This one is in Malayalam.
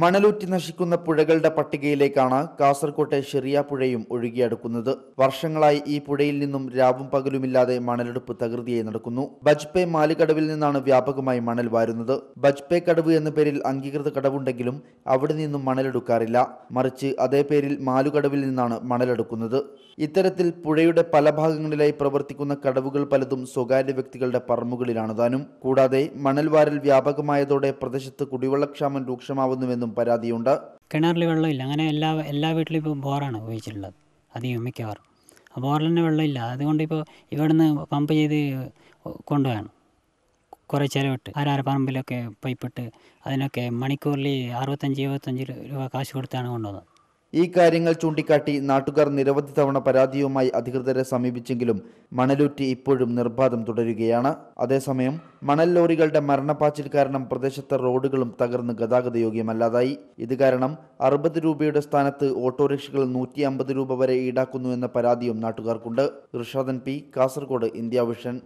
മണലൂറ്റി നശിക്കുന്ന പുഴകളുടെ പട്ടികയിലേക്കാണ് കാസർകോട്ടെ ഷെറിയ പുഴയും ഒഴുകിയടുക്കുന്നത്. വർഷങ്ങളായി ഈ പുഴയിൽ നിന്നും രാവും പകലുമില്ലാതെ മണലെടുപ്പ് തകൃതിയായി നടക്കുന്നു. ബജ്പേ മാലിക്കടവിൽ നിന്നാണ് വ്യാപകമായി മണൽ വാരുന്നത്. ബജ്പേ കടവ് എന്ന പേരിൽ അംഗീകൃത കടവുണ്ടെങ്കിലും അവിടെ നിന്നും മണലെടുക്കാറില്ല. മറിച്ച് അതേ പേരിൽ മാലുകടവിൽ നിന്നാണ് മണലെടുക്കുന്നത്. ഇത്തരത്തിൽ പുഴയുടെ പല ഭാഗങ്ങളിലായി പ്രവർത്തിക്കുന്ന കടവുകൾ പലതും സ്വകാര്യ വ്യക്തികളുടെ പറമ്പുകളിലാണ് താനും കൂടാതെ മണൽ വാരൽ വ്യാപകമായതോടെ പ്രദേശത്ത് കുടിവെള്ളക്ഷാമം രൂക്ഷമാവുന്നുവെന്നും പരാതിയുണ്ട്. കിണറിൽ വെള്ളമില്ല. അങ്ങനെ എല്ലാ എല്ലാ വീട്ടിലും ഇപ്പോൾ ബോറാണ് ഉപയോഗിച്ചിട്ടുള്ളത്. അധികം മിക്കവാറും. ബോറിൽ തന്നെ വെള്ളമില്ല. അതുകൊണ്ട് ഇപ്പോൾ ഇവിടുന്ന് പമ്പ് ചെയ്ത് കൊണ്ടുപോകണം കുറേ ചിലവിട്ട്. ആരാര പറമ്പിലൊക്കെ പൈപ്പിട്ട് അതിനൊക്കെ മണിക്കൂറിൽ അറുപത്തഞ്ച് എഴുപത്തഞ്ച് രൂപ കാശ് കൊടുത്താണ് കൊണ്ടുവന്നത് ഈ കാര്യങ്ങൾ ചൂണ്ടിക്കാട്ടി നാട്ടുകാർ നിരവധി തവണ പരാതിയുമായി അധികൃതരെ സമീപിച്ചെങ്കിലും മണലൂറ്റി ഇപ്പോഴും നിർബാധം തുടരുകയാണ്. അതേസമയം മണൽ ലോറികളുടെ മരണപ്പാച്ചിൽ കാരണം പ്രദേശത്തെ റോഡുകളും തകർന്ന് ഗതാഗത യോഗ്യമല്ലാതായി. ഇത് കാരണം അറുപത് രൂപയുടെ സ്ഥാനത്ത് ഓട്ടോറിക്ഷകൾ നൂറ്റി അമ്പത് രൂപ വരെ ഈടാക്കുന്നു എന്ന പരാതിയും നാട്ടുകാർക്കുണ്ട്. Rishadan P Kasaragod India Vision.